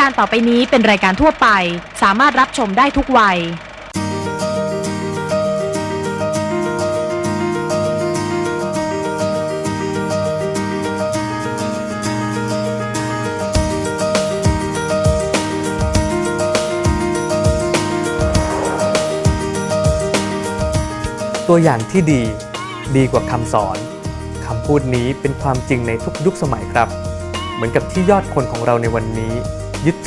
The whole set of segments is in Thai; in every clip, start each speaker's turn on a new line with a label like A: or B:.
A: การต่อไปนี้เป็นรายการทั่วไป สามารถรับชมได้ทุกวัย
B: ตัวอย่างที่ดี ดีกว่าคำสอนคำพูดนี้เป็นความจริงในทุกยุคสมัยครับ เหมือนกับที่ยอดคนของเราในวันนี้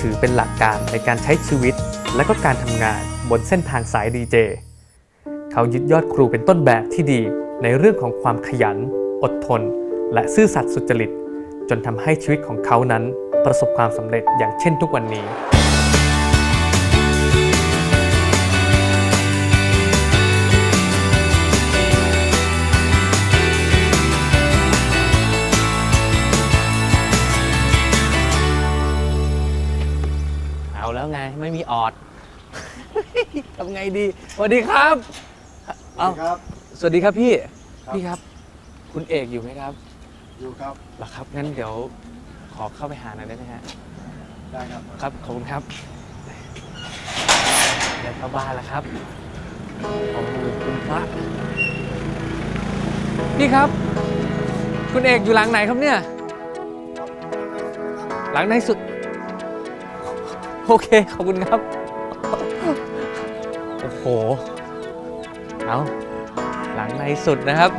B: ถือเป็นหลักการในการใช้ชีวิต และก็การทำงานบนเส้นทางสายดีเจ เขายึดยอดครูเป็นต้นแบบที่ดีในเรื่องของความขยัน อดทน และซื่อสัตย์สุจริต จนทำให้ชีวิตของเขานั้นประสบความสำเร็จอย่างเช่นทุกวันนี้
C: ออด ทำไงดีสวัสดีครับเอา
D: ครับ
C: สวัสดีครับพี่
D: ครับ
C: พี่ครับ คุณเอกอยู่ไหมครับ
D: อยู่ครับ
C: เหรอครับ งั้นเดี๋ยวขอเข้าไปหาหน่อยได้ไหมฮะ
D: ได้ครับ
C: ครับ ขอบคุณครับ เดี๋ยวเข้าบ้านแล้วครับ ขอบคุณพระพี่ครับ คุณเอกอยู่หลังไหนครับเนี่ย หลังในสุด โอเค ขอบคุณครับ โอ้โห เอาหลังในสุดนะครับ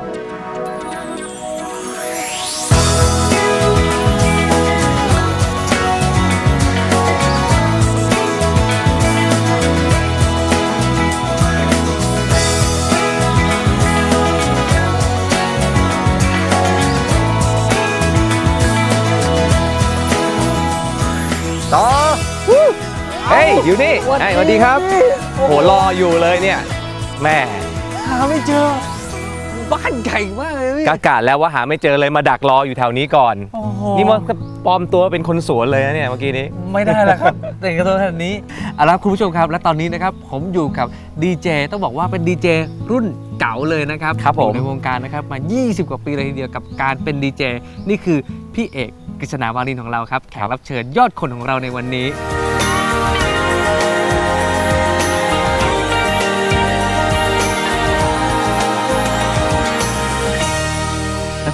E: อยู่นี่ไอ้สวัสดีครับโหรออยู่เลยเนี่ยแม่
C: หาไม่เจอ บ้านใหญ่มากเลยพี่
E: กากาศแล้วว่าหาไม่เจอเลยมาดักรออยู่แถวนี้ก่อน
C: โอ้โห
E: นี่มันก็ปลอมตัวเป็นคนสวนเลยนะเนี่ยเมื่อกี้นี้
C: ไม่ได้แล้วครับ แต่งตัวขนาดนี้เอาละครับคุณผู้ชมครับ และตอนนี้นะครับผมอยู่กับดีเจต้องบอกว่าเป็นดีเจรุ่นเก่าเลยนะครับ
E: ครับผม
C: อยู่ในวงการนะครับมา 20 กว่าปีเลยทีเดียวกับการเป็นดีเจนี่คือพี่เอกกฤษณาวารินของเราครับแขกรับเชิญยอดคนของเราในวันนี้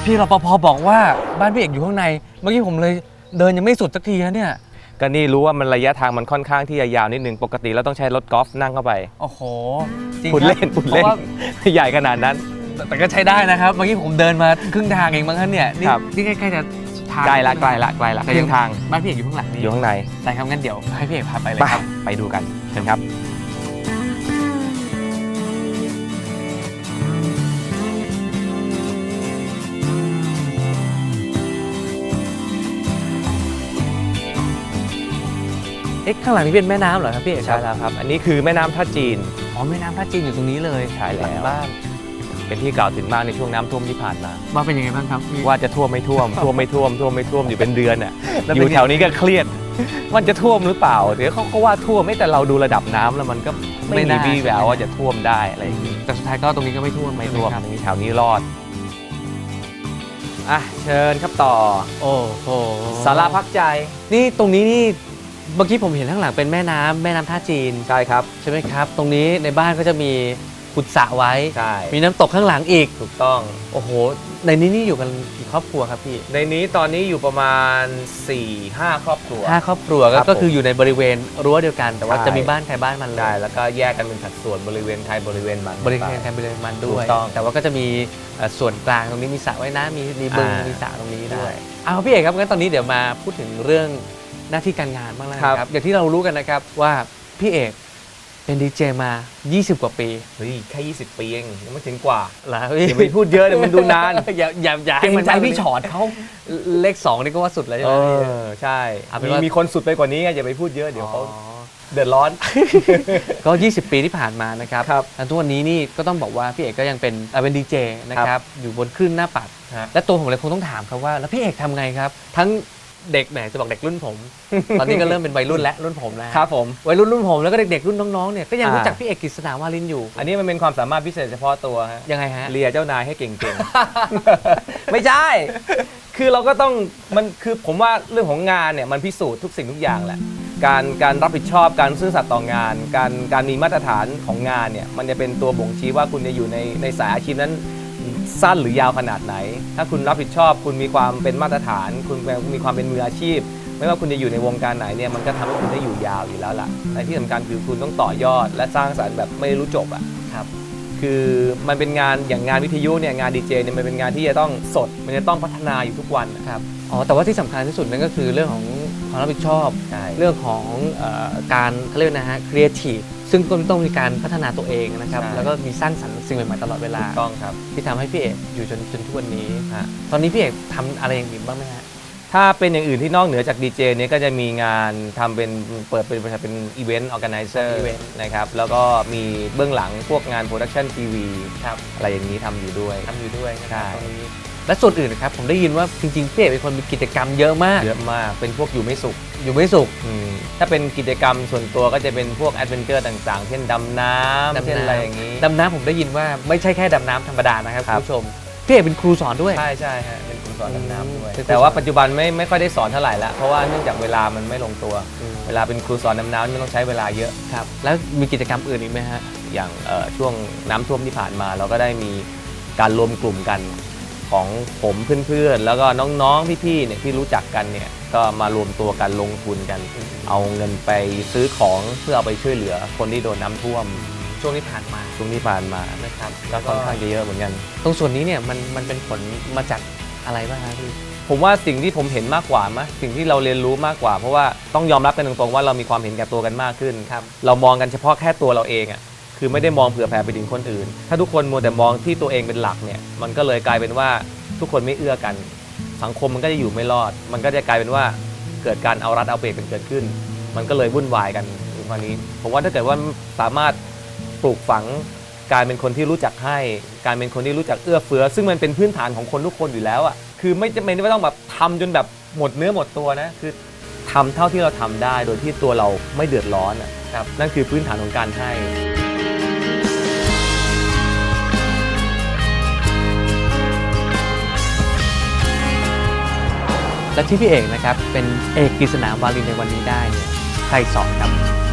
C: พี่รปภบอกว่าบ้านพี่เอกอยู่ข้างใน เมื่อกี้ผมเลยเดินยังไม่สุดสักทีนะเนี่ย
E: ก็นี่รู้ว่ามันระยะทางมันค่อนข้างที่จะยาวนิดนึง ปกติเราต้องใช้รถกอล์ฟนั่งเข้าไป
C: โอ้โหจริง
E: ปุ่น
C: ครับ
E: เล่นปุ่นเล่น
C: พราะว่า
E: ใหญ่ขนาดนั้น
C: แต่แต่ก็ใช้ได้นะครับ เมื่อกี้ผมเดินมาครึ่งทางเองมั้งครับเนี่ยนี่
E: ครับ
C: นี่ใกล้ๆจะทาง
E: ใกล้ละใกล้ละใกล้ละ
C: แต่
E: ค
C: ยั
E: รึ่งทาง
C: บ้านพี่เอกอยู่ข้างหลังนี้
E: อยู่ข้างใน
C: ได้ครับงั้นเดี๋ยวให้พี่เอกพาไปเลย
E: ไป
C: ครับ
E: ไปดูกันเชิญครับ
C: อ๊ะข้างหลังนี้เป็นแม่น้ำเหรอครับพี่เอกค
E: ใช่
C: รับ
E: แล้วครับ อันนี้คือแม่น้ำท่าจีน
C: อ๋อแม่น้ำท่าจีนอยู่ตรงนี้เลย
E: ใช่แล้ว
C: หลังบ้าน
E: เป็นที่กล่าวถึงมากในช่วงน้ำท่วมที่ผ่านมา
C: ว่าเป็นยังไงบ้างครับพี่
E: ว่าจะท่วมไม่ท่วม ท่วมไม่ท่วมท่วมไม่ท่วมอยู่เป็นเดือนอะ
C: แล้ว
E: อ
C: เป็น
E: ยู่แถวนี้ก็เครียด มันจะท่วมหรือเปล่าเดี๋ยวเขาก็ว่าท่วมไม่แต่เราดูระดับน้ำแล้วมันก็ไม่มีวี่แววว่าจะท่วมได้อะไรอย่างนี้
C: แต่สุดท้ายก็ตรงนี้ก็ไม่ท่วม
E: ไม่ท่วม
C: ใช่หครับ
E: มีแถวนี้รอดอะเชิญครับต่อ
C: โอ้โห
E: สาราพักใจ
C: นี่ตรงนี้นี่ เมื่อกี้ผมเห็นข้างหลังเป็นแม่น้ำแม่น้ำท่าจีน
E: ใช่ครับ
C: ใช่ไหมครับ ตรงนี้ในบ้านก็จะมีขุดสระไว้
E: ใช่
C: มีน้ำตกข้างหลังอีก
E: ถูกต้อง
C: โอ้โห ในนี้นี่อยู่กันกี่ครอบครัวครับพี่
E: ในนี้ตอนนี้อยู่ประมาณ 4-5 ครอบครัว
C: ห้าครอบครัว
E: ครับ
C: ก็คืออยู่ในบริเวณรั้วเดียวกัน แต่ว่า
E: ใช่
C: จะมีบ้านใครบ้านมันเล
E: ได้
C: ย
E: แล้วก็แยกกันเป็นสัดส่วนบริเวณใครบริเวณมัน
C: บริเวณใครบริเวณมันด้วย
E: ถูกต้อง
C: แต่ว่าก็จะมีเอ่อส่วนกลางตรงนี้มีสระว่ายน้ำมีมีบึง
E: อ่ามี
C: มีสระตรงนี้ด้วย
E: ใช่
C: เอาพี่เอกครับงั้นตอนนี้เดี๋ยวมาพูดถึงเรื่อง หน้าที่การงานบ้างแล้วกัน
E: ค
C: ค
E: รั
C: รับ บ อย่างที่เรารู้กันนะครับว่าพี่เอกเป็นดีเจมา 20 กว่าปี
E: เฮ้ยแค่20 ปีเองยังไม่ถึงกว่า
C: แล้ว
E: อย่าไปพูดเยอะเดี๋ยวมันดูนาน
C: อย่าอย่าอย่า
E: เกรง
C: ให้มัน
E: ใจ
C: มากกว่า
E: พี่
C: นี้
E: ชอตเขา
C: เลขสองนี่ก็ว่าสุดแล้วใช่
E: เอ
C: ไหมพี่
E: อใช่
C: เอาเป็น
E: มี
C: ว่า
E: มีคนสุดไปกว่านี้ไงอย่าไปพูดเยอะเดี๋ยวเขา
C: อ๋อ
E: เดือดร้อน
C: ก็ 20 ปีที่ผ่านมานะครับ
E: ครับ
C: แล้วทุกวันนี้นี่ก็ต้องบอกว่าพี่เอกก็ยังเป็นเอ่อเป็นดีเจนะครับ อยู่บนคลื่นหน้าปัด
E: ฮะ
C: และตัวผมเลยคงต้องถามครับว่า แล้วพี่เอกทำไงครับ ทั้ง เด็กแหมจะบอกเด็กรุ่นผม ตอนนี้ก็เริ่มเป็นวัยรุ่นและรุ่นผมแล้ว
E: ครับผม
C: วัยรุ่นรุ่นผมแล้วก็เด็กๆรุ่นน้องๆเนี่ยก็ยัง
E: อ่ารู้
C: รู้จักพี่เอกกฤษณาวาลินอยู่
E: อันนี้มันเป็นความสามารถพิเศษเฉพาะตัวฮะ
C: ยังไงฮะ
E: เลียเจ้านายให้เก่งๆ ไม่ใช่ คือเราก็ต้องมันคือผมว่าเรื่องของงานเนี่ยมันพิสูจน์ทุกสิ่งทุกอย่างแหละการการรับผิดชอบการซื่อสัตย์ต่องาน การการมีมาตรฐานของงานเนี่ยมันจะเป็นตัวบ่งชี้ว่าคุณจะอยู่ในในสายอาชีพนั้น สั้นหรือยาวขนาดไหน ถ้าคุณรับผิดชอบ คุณมีความเป็นมาตรฐาน คุณมีความเป็นมืออาชีพ ไม่ว่าคุณจะอยู่ในวงการไหนเนี่ยมันก็ทำให้คุณได้อยู่ยาวอยู่แล้วล่ะแต่ที่สำคัญคือคุณต้องต่อยอด และสร้างสรรค์แบบไม่รู้จบอะ
C: ครับ
E: คือมันเป็นงานอย่างงานวิทยุเนี่ยงานดีเจเนี่ยมันเป็นงานที่จะต้องสด มันจะต้องพัฒนาอยู่ทุกวันอะ
C: ครับ อ๋อแต่ว่าที่สำคัญที่สุดนั่นก็คือเรื่องของความรับผิดชอบ
E: ใช่
C: เรื่องของเออการเขาเรียกนะฮะครีเอทีฟซึ่งต้องต้องมีการพัฒนาตัวเองนะครับ
E: ใช่
C: แล้วก็มีสร้างสรรค์สิ่งใหม่ๆตลอดเวลา
E: ถูกต้องครับ
C: ที่ทำให้พี่เอกอยู่จนจนทุกวันนี้
E: ฮะ
C: ตอนนี้พี่เอกทำอะไรอย่างอื่นบ้างไหมฮะ
E: ถ้าเป็นอย่างอื่นที่นอกเหนือจากดีเจเนี่ยก็จะมีงานทำเป็นเปิดเป็นบริษัทเป็นอีเวนต์ออแกไนเซอร์
C: event
E: นะครับ แล้วก็มีเบื้องหลังพวกงานโปรดักชันทีวี
C: ครับ
E: อะไรอย่างนี้ทำอยู่ด้วย
C: ทำอยู่ด้วยนะครับ
E: ใช่
C: ตรงนี้ และส่วนอื่นนะครับผมได้ยินว่าจริงๆพี่เอกเป็นคนมีกิจกรรมเยอะมาก
E: เยอะมากเป็นพวกอยู่ไม่สุข
C: อยู่ไม่สุข
E: อืม ถ้าเป็นกิจกรรมส่วนตัวก็จะเป็นพวกแอดเวนเจอร์ต่างๆ เช่นดำน้ำ
C: ดำน้ำ
E: เช่นอะไรอย่างนี้
C: ดำน้ำผมได้ยินว่าไม่ใช่แค่ดำน้ำธรรมดานะครับ
E: ครั
C: คุ
E: บ
C: ณผู้ชมพี่เอกเป็นครูสอนด้วย
E: ใช่ใช่ฮะเป็นครูสอนดำน้ำด้วย
C: เป็นครู
E: แต่ว่า
C: สอน
E: ปัจจุบันไม่ไม่ค่อยได้สอนเท่าไหร่ละเพราะว่าเนื่องจากเวลามันไม่ลงตัวเวลาเป็นครูสอนดำน้ำมันต้องใช้เวลาเยอะ
C: ครับ แล้วมีกิจกรรมอื่นอีกไหมฮะ
E: อย่างเอ่อช่วงน้ำท่วมที่ผ่านมา เราก็ได้มีการรวมกลุ่มกัน ของผมเพื่อนๆ แล้วก็น้องๆ พี่ๆ เนี่ยที่รู้จักกันเนี่ยก็มารวมตัวกันลงทุนกัน เอาเงินไปซื้อของเพื่อเอาไปช่วยเหลือคนที่โดนน้ำท่วม
C: ช่วงที่ผ่านมา
E: ช่วงที่ผ่านมา
C: นะครับ
E: ก็ค่อนข้างจะเยอะเหมือนกัน
C: ตรงส่วนนี้เนี่ยมันมันเป็นผลมาจากอะไรบ้างครับพี่
E: ผมว่าสิ่งที่ผมเห็นมากกว่ามะสิ่งที่เราเรียนรู้มากกว่า เพราะว่าต้องยอมรับกันตรงๆว่าเรามีความเห็นแก่ตัวกันมากขึ้น
C: ครับ
E: เรามองกันเฉพาะแค่ตัวเราเองอะ คือไม่ได้มองเผื่อแผ่ไปถึงคนอื่น ถ้าทุกคนมัวแต่มองที่ตัวเองเป็นหลักเนี่ยมันก็เลยกลายเป็นว่าทุกคนไม่เอื้อกัน สังคมมันก็จะอยู่ไม่รอด มันก็จะกลายเป็นว่าเกิดการเอารัดเอาเปรียบกันเกิดขึ้น มันก็เลยวุ่นวายกันในวันนี้ ผมว่าถ้าเกิดว่าสามารถปลูกฝังการเป็นคนที่รู้จักให้ การเป็นคนที่รู้จักเอื้อเฟื้อ ซึ่งมันเป็นพื้นฐานของคนทุกคนอยู่แล้วอะคือไม่จำเป็นที่ต้องแบบทำจนแบบหมดเนื้อหมดตัวนะคือทำเท่าที่เราทำได้โดยที่ตัวเราไม่เดือดร้อนอะ
C: ครับ
E: นั่นคือพื้นฐานของการให้
C: และที่พี่เอกนะครับเป็นเอกกฤษณาวาลินในวันนี้ได้เนี่ยใครสอนครับ